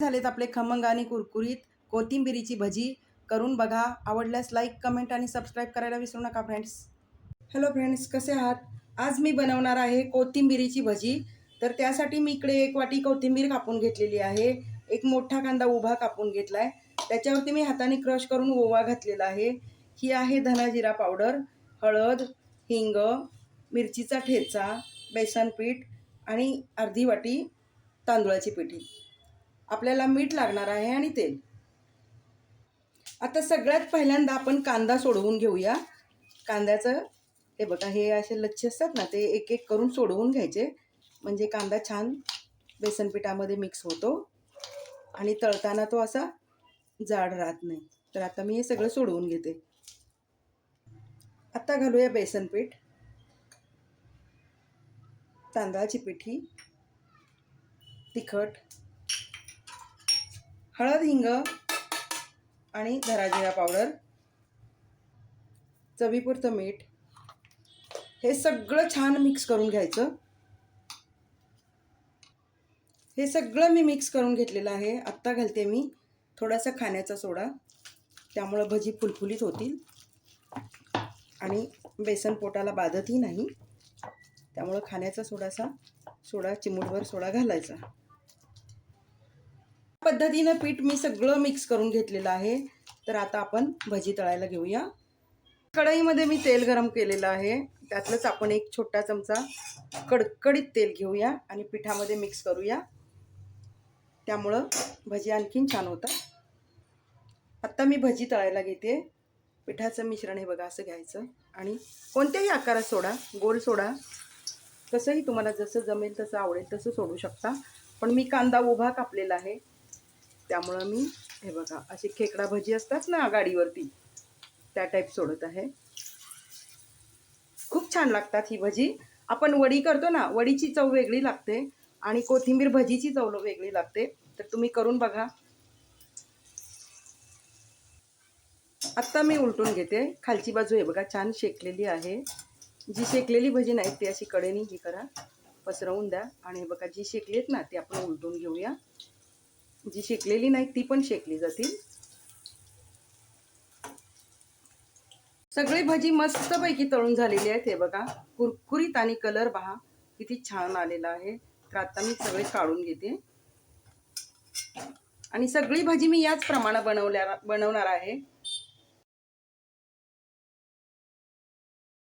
झालेत आपले खमंग आणि कुरकुरीत कोथिंबिरीची भजी. करून बघा. आवडल्यास लाईक कमेंट आणि सबस्क्राईब करायला विसरू नका फ्रेंड्स हॅलो फ्रेंड्स कसे आहात? आज मी बनवणार आहे कोथिंबिरीची भजी. तर त्यासाठी मी इकडे एक वाटी कोथिंबीर कापून घेतलेली आहे. एक मोठा कांदा उभा कापून घेतला आहे त्याच्यावरती मी हाताने क्रश करून ओवा घातलेला आहे. ही आहे धनाजिरा पावडर हळद हिंग मिरचीचा ठेचा बेसन पीठ आणि अर्धी वाटी तांदूळाची पिठी आपल्याला मीठ लागणार आहे आणि तेल. आता सगळ्यात पहिल्यांदा आपण कांदा सोडवून घेऊया. कांद्याचं हे बघा हे असे लच्छे असतात ना ते एक एक करून सोडवून घ्यायचे. म्हणजे कांदा छान बेसन पिठामध्ये मिक्स होतो. आणि तळताना तो असा जाड राहत नाही. तर आता मी हे सगळं सोडवून घेते. आता घालूया बेसन पीठ तांदळाची पिठी. तिखट. हळद हिंग आणि धराजिरा पावडर चवीपुरतं मीठ हे सगळं छान मिक्स करून घ्यायचं. हे सगळं मी मिक्स करून घेतलेलं आहे. आत्ता घालते मी थोडासा खाण्याचा सोडा. त्यामुळं भजी फुलफुलीत होतील. आणि बेसन पोटाला बाधतही नाही. त्यामुळं खाण्याचा सोडासा सोडा चिमूटभर सोडा घालायचा. पद्धतीनं पीठ मी सगळं मिक्स करून घेतलेलं आहे. तर आता आपण भजी तळायला घेऊया. कढईमध्ये मी तेल गरम केलेलं आहे. त्यातलंच आपण एक छोटा चमचा कडकडीत तेल घेऊया आणि पिठामध्ये मिक्स करूया. त्यामुळं भजी आणखीन छान होतात. आत्ता मी भजी तळायला घेते. पिठाचं मिश्रण हे बघा असं घ्यायचं. आणि कोणत्याही आकारात सोडा गोल सोडा. कसंही तुम्हाला जसं जमेल तसं आवडेल तसं सोडू शकता. पण मी कांदा उभा कापलेला आहे. त्यामुळं मी हे बघा अशी खेकडा भजी असतात ना गाडीवरती त्या टाईप सोडत आहे. खूप छान लागतात ही भजी. आपण वडी करतो ना वडीची चव वेगळी लागते आणि कोथिंबीर भजीची चव वेगळी लागते. तर तुम्ही करून बघा. आत्ता मी उलटून घेते. खालची बाजू हे बघा छान शेकलेली आहे. जी शेकलेली भजी नाही ती अशी कडेनी ही करा. पसरवून द्या. आणि हे बघा जी शेकली आहेत ना ती आपण उलटून घेऊया. जी शेकलेली नाही ती पण शेकली जातील. सगळी भजी मस्तपैकी तळून झालेली आहेत हे बघा. कुरकुरीत आणि कलर पहा किती छान आलेला आहे. तर आता मी सगळे काढून घेते. आणि सगळी भाजी मी याच प्रमाणात बनवल्या बनवणार आहे.